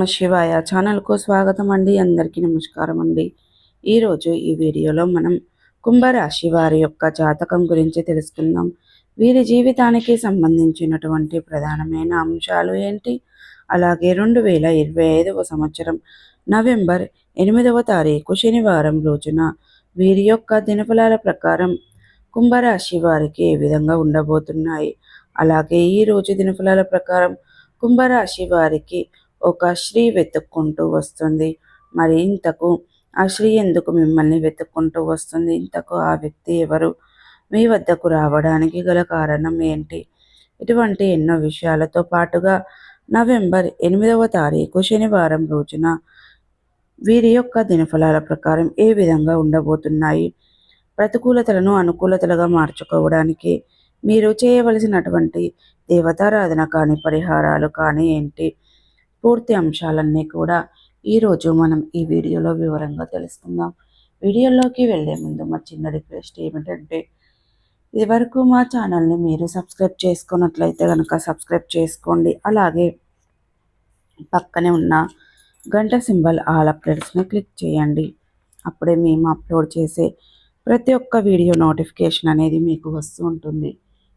నమ శివాయ ఛానల్కు స్వాగతం అండి. అందరికీ నమస్కారం అండి. ఈరోజు ఈ వీడియోలో మనం కుంభరాశి వారి యొక్క జాతకం గురించి తెలుసుకుందాం. వీరి జీవితానికి సంబంధించినటువంటి ప్రధానమైన అంశాలు ఏంటి? అలాగే రెండు వేల ఇరవై ఐదవ సంవత్సరం నవంబర్ ఎనిమిదవ తారీఖు శనివారం రోజున వీరి యొక్క దినఫలాల ప్రకారం కుంభరాశి వారికి ఏ విధంగా ఉండబోతున్నాయి? అలాగే ఈ రోజు దినఫలాల ప్రకారం కుంభరాశి వారికి ఒక స్త్రీ వెతుక్కుంటూ వస్తుంది. మరి ఇంతకు ఆ స్త్రీ ఎందుకు మిమ్మల్ని వెతుక్కుంటూ వస్తుంది? ఇంతకు ఆ వ్యక్తి ఎవరు? మీ వద్దకు రావడానికి గల కారణం ఏంటి? ఇటువంటి ఎన్నో విషయాలతో పాటుగా నవంబర్ ఎనిమిదవ తారీఖు శనివారం రోజున వీరి యొక్క దినఫలాల ప్రకారం ఏ విధంగా ఉండబోతున్నాయి? ప్రతికూలతలను అనుకూలతలుగా మార్చుకోవడానికి మీరు చేయవలసినటువంటి దేవతారాధన కానీ పరిహారాలు కానీ ఏంటి? పూర్తి అంశాలన్నీ కూడా ఈరోజు మనం ఈ వీడియోలో వివరంగా తెలుసుకుందాం. వీడియోలోకి వెళ్ళే ముందు మా చిన్న రిక్వెస్ట్ ఏమిటంటే ఇదివరకు మా ఛానల్ని మీరు సబ్స్క్రైబ్ చేసుకున్నట్లయితే కనుక సబ్స్క్రైబ్ చేసుకోండి. అలాగే పక్కనే ఉన్న గంట సింబల్ ఆల్ అప్డేట్స్ని క్లిక్ చేయండి. అప్పుడే మేము అప్లోడ్ చేసే ప్రతి ఒక్క వీడియో నోటిఫికేషన్ అనేది మీకు వస్తూ ఉంటుంది.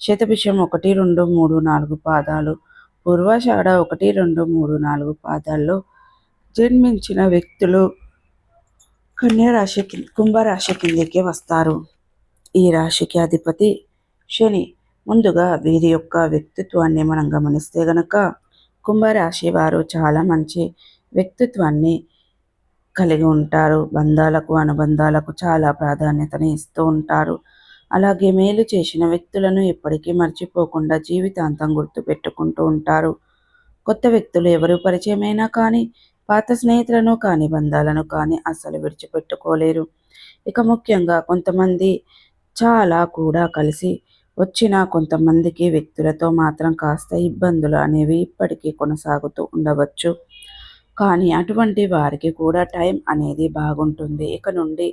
శతభిషం ఒకటి రెండు మూడు నాలుగు పాదాలు. పూర్వాషాఢ ఒకటి రెండు మూడు నాలుగు పాదాల్లో జన్మించిన వ్యక్తులు కన్యారాశి కుంభరాశి కిందికి వస్తారు. ఈ రాశికి అధిపతి శని. ముందుగా వీరి యొక్క వ్యక్తిత్వాన్ని మనం గమనిస్తే గనక కుంభరాశి వారు చాలా మంచి వ్యక్తిత్వాన్ని కలిగి ఉంటారు. బంధాలకు అనుబంధాలకు చాలా ప్రాధాన్యతని ఇస్తూ ఉంటారు. అలాగే మేలు చేసిన వ్యక్తులను ఎప్పటికీ మర్చిపోకుండా జీవితాంతం గుర్తుపెట్టుకుంటూ ఉంటారు. కొత్త వ్యక్తులు ఎవరు పరిచయమైనా కానీ పాత స్నేహితులను కానీ బంధాలను కానీ అస్సలు విడిచిపెట్టుకోలేరు. ఇక ముఖ్యంగా కొంతమంది చాలా కూడా కలిసి వచ్చిన కొంతమందికి వ్యక్తులతో మాత్రం కాస్త ఇబ్బందులు అనేవి ఇప్పటికీ కొనసాగుతూ ఉండవచ్చు. కానీ అటువంటి వారికి కూడా టైం అనేది బాగుంటుంది. ఇక నుండి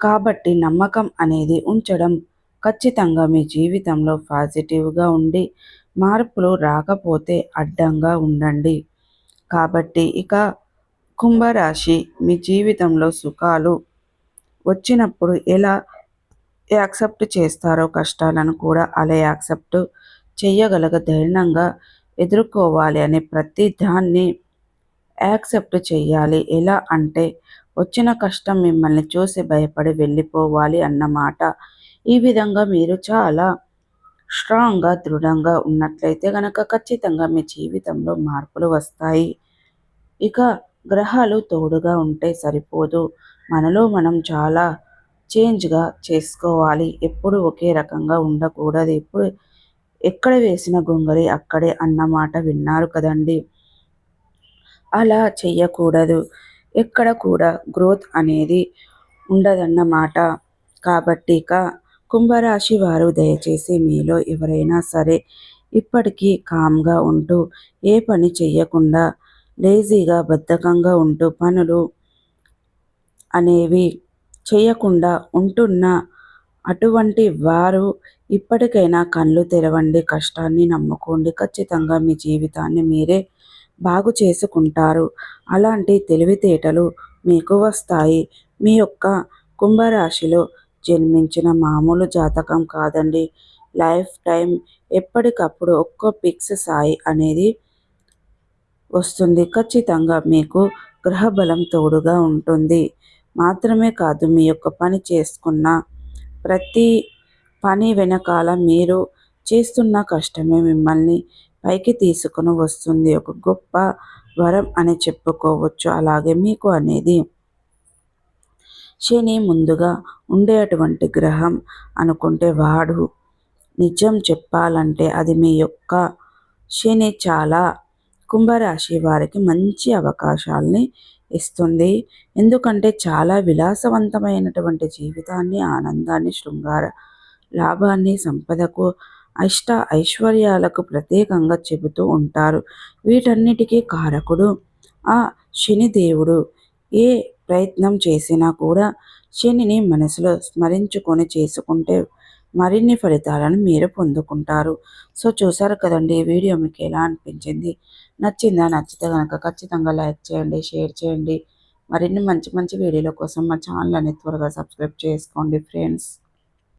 కాబట్టి నమ్మకం అనేది ఉంచడం ఖచ్చితంగా మీ జీవితంలో పాజిటివ్గా ఉండి మార్పులు రాకపోతే అడ్డంగా ఉండండి. కాబట్టి ఇక కుంభరాశి మీ జీవితంలో సుఖాలు వచ్చినప్పుడు ఎలా యాక్సెప్ట్ చేస్తారో కష్టాలను కూడా అలా యాక్సెప్ట్ చేయగలగ ధైర్యంగా ఎదుర్కోవాలి అనే ప్రతి దాన్ని యాక్సెప్ట్ చేయాలి. ఎలా అంటే వచ్చిన కష్టం మిమ్మల్ని చూసి భయపడి వెళ్ళిపోవాలి అన్నమాట ఈ విధంగా మీరు చాలా స్ట్రాంగ్గా దృఢంగా ఉన్నట్లయితే కనుక ఖచ్చితంగా మీ జీవితంలో మార్పులు వస్తాయి. ఇక గ్రహాలు తోడుగా ఉంటే సరిపోదు. మనలో మనం చాలా చేంజ్గా చేసుకోవాలి. ఎప్పుడు ఒకే రకంగా ఉండకూడదు. ఎప్పుడు ఎక్కడ వేసిన గొంగలి అక్కడే అన్నమాట విన్నారు కదండి. అలా చెయ్యకూడదు. ఎక్కడ కూడా గ్రోత్ అనేది ఉండదన్నమాట కాబట్టి ఇక కుంభరాశి వారు దయచేసి మీలో ఎవరైనా సరే ఇప్పటికీ కామ్గా ఉంటూ ఏ పని చెయ్యకుండా లేజీగా బద్ధకంగా ఉంటూ పనులు అనేవి చేయకుండా ఉంటున్న అటువంటి వారు ఇప్పటికైనా కళ్ళు తెరవండి కష్టాన్ని నమ్ముకోండి. ఖచ్చితంగా మీ జీవితాన్ని మీరే బాగు చేసుకుంటారు. అలాంటి తెలివితేటలు మీకు వస్తాయి. మీ యొక్క కుంభరాశిలో జన్మించిన మామూలు జాతకం కాదండి. లైఫ్ టైం ఎప్పటికప్పుడు ఒక్కో పిక్స్ సాయి అనేది వస్తుంది. ఖచ్చితంగా మీకు గ్రహబలం తోడుగా ఉంటుంది. మాత్రమే కాదు మీ యొక్క పని చేసుకున్న ప్రతి పని వెనకాల మీరు చేస్తున్న కష్టమే మిమ్మల్ని పైకి తీసుకుని వస్తుంది. ఒక గొప్ప వరం అని చెప్పుకోవచ్చు. అలాగే మీకు అనేది శని ముందుగా ఉండేటువంటి గ్రహం అనుకుంటే వాడు నిజం చెప్పాలంటే అది మీ యొక్క శని చాలా కుంభరాశి వారికి మంచి అవకాశాలని ఇస్తుంది. ఎందుకంటే చాలా విలాసవంతమైనటువంటి జీవితాన్ని ఆనందాన్ని శృంగార లాభాన్ని సంపదకు అష్ట ఐశ్వర్యాలకు ప్రత్యేకంగా చెబుతూ ఉంటారు. వీటన్నిటికీ కారకుడు ఆ శనిదేవుడు ఏ ప్రయత్నం చేసినా కూడా శనిని మనసులో స్మరించుకొని చేసుకుంటే మరిన్ని ఫలితాలను మీరు పొందుకుంటారు. సో చూసారు కదండి ఈ వీడియో మీకు ఎలా అనిపించింది? నచ్చిందా? నచ్చితే కనుక ఖచ్చితంగా లైక్ చేయండి షేర్ చేయండి. మరిన్ని మంచి మంచి వీడియోల కోసం మా ఛానల్ అనేది త్వరగా సబ్స్క్రైబ్ చేసుకోండి ఫ్రెండ్స్.